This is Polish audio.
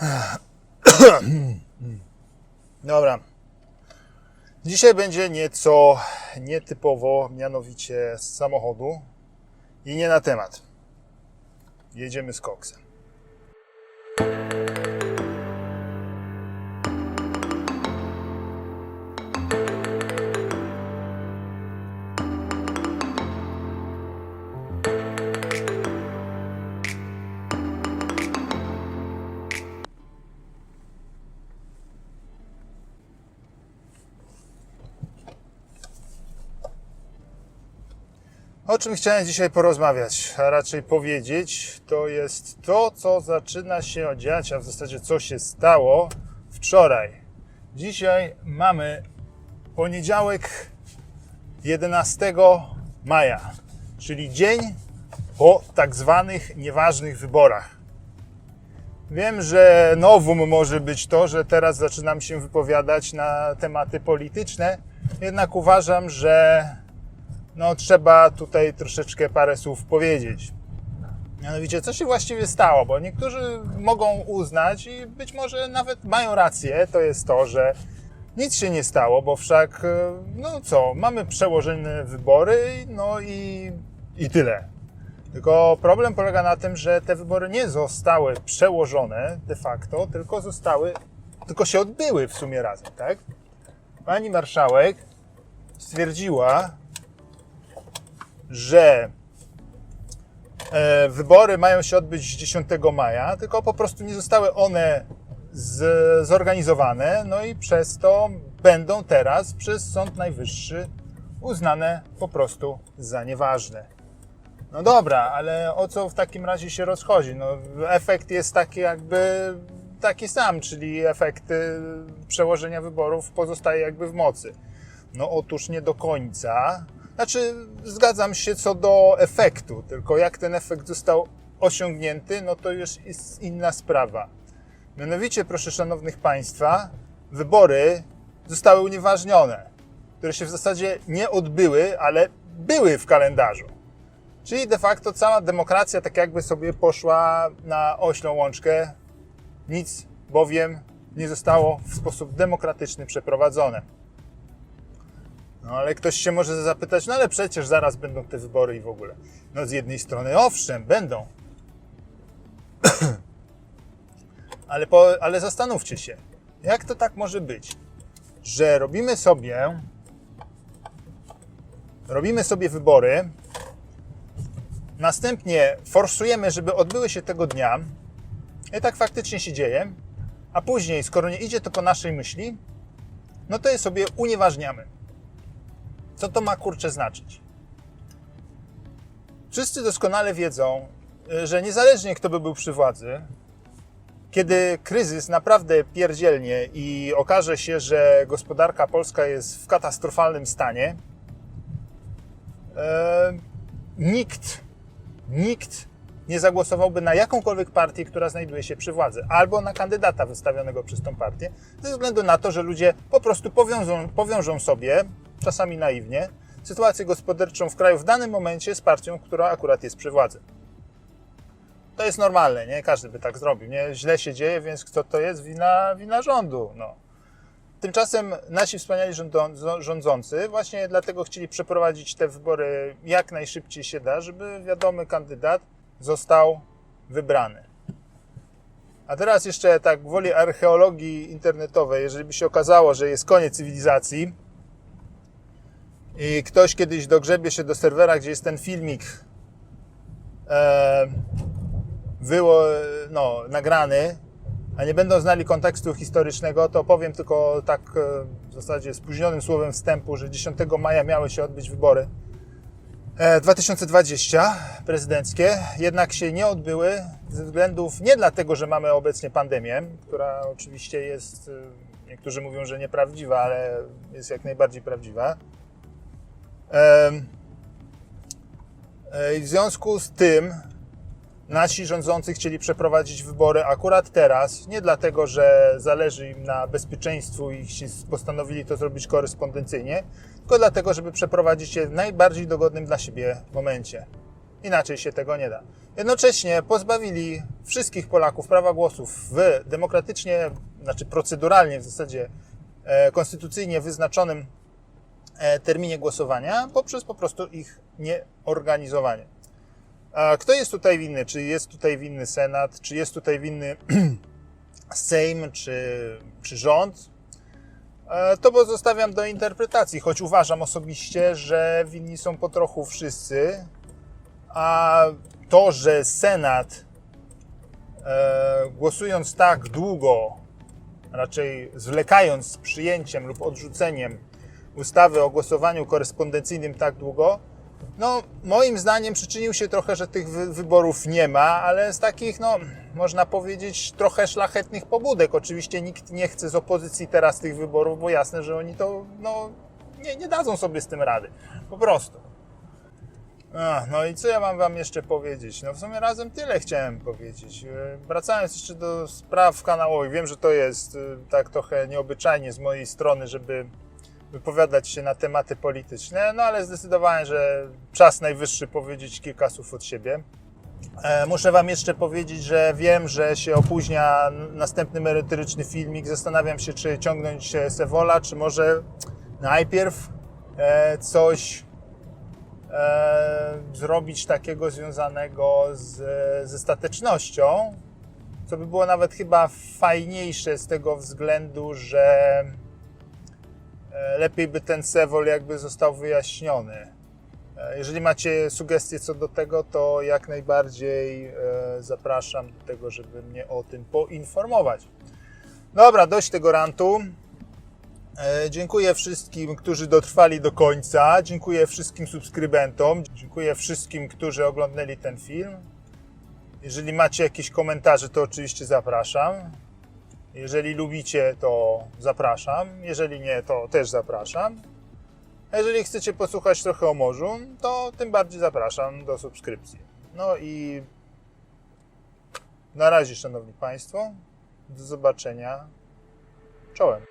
Dobra. Dzisiaj będzie nieco nietypowo, mianowicie z samochodu i nie na temat. Jedziemy z koksem. O czym chciałem dzisiaj porozmawiać, a raczej powiedzieć, to jest to, co zaczyna się dziać, a w zasadzie co się stało wczoraj. Dzisiaj mamy poniedziałek 11 maja, czyli dzień po tak zwanych nieważnych wyborach. Wiem, że nowum może być to, że teraz zaczynam się wypowiadać na tematy polityczne, jednak uważam, że no trzeba tutaj troszeczkę parę słów powiedzieć. Mianowicie, co się właściwie stało? Bo niektórzy mogą uznać i być może nawet mają rację, to jest to, że nic się nie stało, bo wszak, e, no co, mamy przełożone wybory, no i, i tyle. Tylko problem polega na tym, że te wybory nie zostały przełożone de facto, tylko zostały, tylko się odbyły w sumie razem, tak? Pani marszałek stwierdziła, że e, wybory mają się odbyć 10 maja, tylko po prostu nie zostały one z, zorganizowane, no i przez to będą teraz przez Sąd Najwyższy uznane po prostu za nieważne. No dobra, ale o co w takim razie się rozchodzi? No, efekt jest taki jakby taki sam, czyli efekt y, przełożenia wyborów pozostaje jakby w mocy. No otóż nie do końca. Znaczy, zgadzam się co do efektu, tylko jak ten efekt został osiągnięty, no to już jest inna sprawa. Mianowicie, proszę szanownych Państwa, wybory zostały unieważnione, które się w zasadzie nie odbyły, ale były w kalendarzu. Czyli de facto cała demokracja tak jakby sobie poszła na oślą łączkę, nic bowiem nie zostało w sposób demokratyczny przeprowadzone. No ale ktoś się może zapytać, no ale przecież zaraz będą te wybory i w ogóle. No z jednej strony owszem, będą. ale, po, ale zastanówcie się, jak to tak może być, że robimy sobie robimy sobie wybory, następnie forsujemy, żeby odbyły się tego dnia i tak faktycznie się dzieje, a później, skoro nie idzie to po naszej myśli, no to je sobie unieważniamy. Co to ma kurczę znaczyć? Wszyscy doskonale wiedzą, że niezależnie kto by był przy władzy, kiedy kryzys naprawdę pierdzielnie i okaże się, że gospodarka polska jest w katastrofalnym stanie, e, nikt, nikt nie zagłosowałby na jakąkolwiek partię, która znajduje się przy władzy, albo na kandydata wystawionego przez tą partię, ze względu na to, że ludzie po prostu powiążą, powiążą sobie, czasami naiwnie, sytuację gospodarczą w kraju w danym momencie z partią, która akurat jest przy władzy. To jest normalne, nie? Każdy by tak zrobił, nie? Źle się dzieje, więc kto to jest? Wina, wina rządu, no. Tymczasem nasi wspaniali rządzący właśnie dlatego chcieli przeprowadzić te wybory jak najszybciej się da, żeby wiadomy kandydat został wybrany. A teraz jeszcze tak gwoli archeologii internetowej, jeżeli by się okazało, że jest koniec cywilizacji i ktoś kiedyś dogrzebie się do serwera, gdzie jest ten filmik e, no, nagrany, a nie będą znali kontekstu historycznego, to powiem tylko tak e, w zasadzie spóźnionym słowem wstępu, że 10 maja miały się odbyć wybory e, 2020 prezydenckie, jednak się nie odbyły ze względów nie dlatego, że mamy obecnie pandemię, która oczywiście jest, e, niektórzy mówią, że nieprawdziwa, ale jest jak najbardziej prawdziwa. E, w związku z tym nasi rządzący chcieli przeprowadzić wybory akurat teraz, nie dlatego, że zależy im na bezpieczeństwu i postanowili to zrobić korespondencyjnie, tylko dlatego, żeby przeprowadzić je w najbardziej dogodnym dla siebie momencie. Inaczej się tego nie da. Jednocześnie pozbawili wszystkich Polaków prawa głosów w demokratycznie, znaczy proceduralnie w zasadzie e, konstytucyjnie wyznaczonym terminie głosowania poprzez po prostu ich nieorganizowanie. A kto jest tutaj winny? Czy jest tutaj winny Senat? Czy jest tutaj winny Sejm? Czy, czy rząd? E, To pozostawiam do interpretacji, choć uważam osobiście, że winni są po trochu wszyscy, a to, że Senat e, głosując tak długo, raczej zwlekając z przyjęciem lub odrzuceniem ustawy o głosowaniu korespondencyjnym tak długo, no moim zdaniem przyczynił się trochę, że tych wy- wyborów nie ma, ale z takich, no można powiedzieć, trochę szlachetnych pobudek. Oczywiście nikt nie chce z opozycji teraz tych wyborów, bo jasne, że oni to, no nie, nie dadzą sobie z tym rady. Po prostu. No i co ja mam wam jeszcze powiedzieć? No w sumie razem tyle chciałem powiedzieć. E, Wracając jeszcze do spraw kanałowych, wiem, że to jest e, tak trochę nieobyczajnie z mojej strony, żeby wypowiadać się na tematy polityczne, no ale zdecydowałem, że czas najwyższy powiedzieć kilka słów od siebie. E, Muszę Wam jeszcze powiedzieć, że wiem, że się opóźnia następny merytoryczny filmik. Zastanawiam się, czy ciągnąć e, Sewola, czy może najpierw e, coś zrobić takiego związanego z, ze statecznością, co by było nawet chyba fajniejsze z tego względu, że lepiej by ten Sewol jakby został wyjaśniony. E, Jeżeli macie sugestie co do tego, to jak najbardziej e, zapraszam do tego, żeby mnie o tym poinformować. Dobra, dość tego rantu. E, Dziękuję wszystkim, którzy dotrwali do końca. Dziękuję wszystkim subskrybentom. Dziękuję wszystkim, którzy oglądali ten film. Jeżeli macie jakieś komentarze, to oczywiście zapraszam. Jeżeli lubicie, to zapraszam. Jeżeli nie, to też zapraszam. A jeżeli chcecie posłuchać trochę o morzu, to tym bardziej zapraszam do subskrypcji. No i na razie, Szanowni Państwo. Do zobaczenia. Czołem.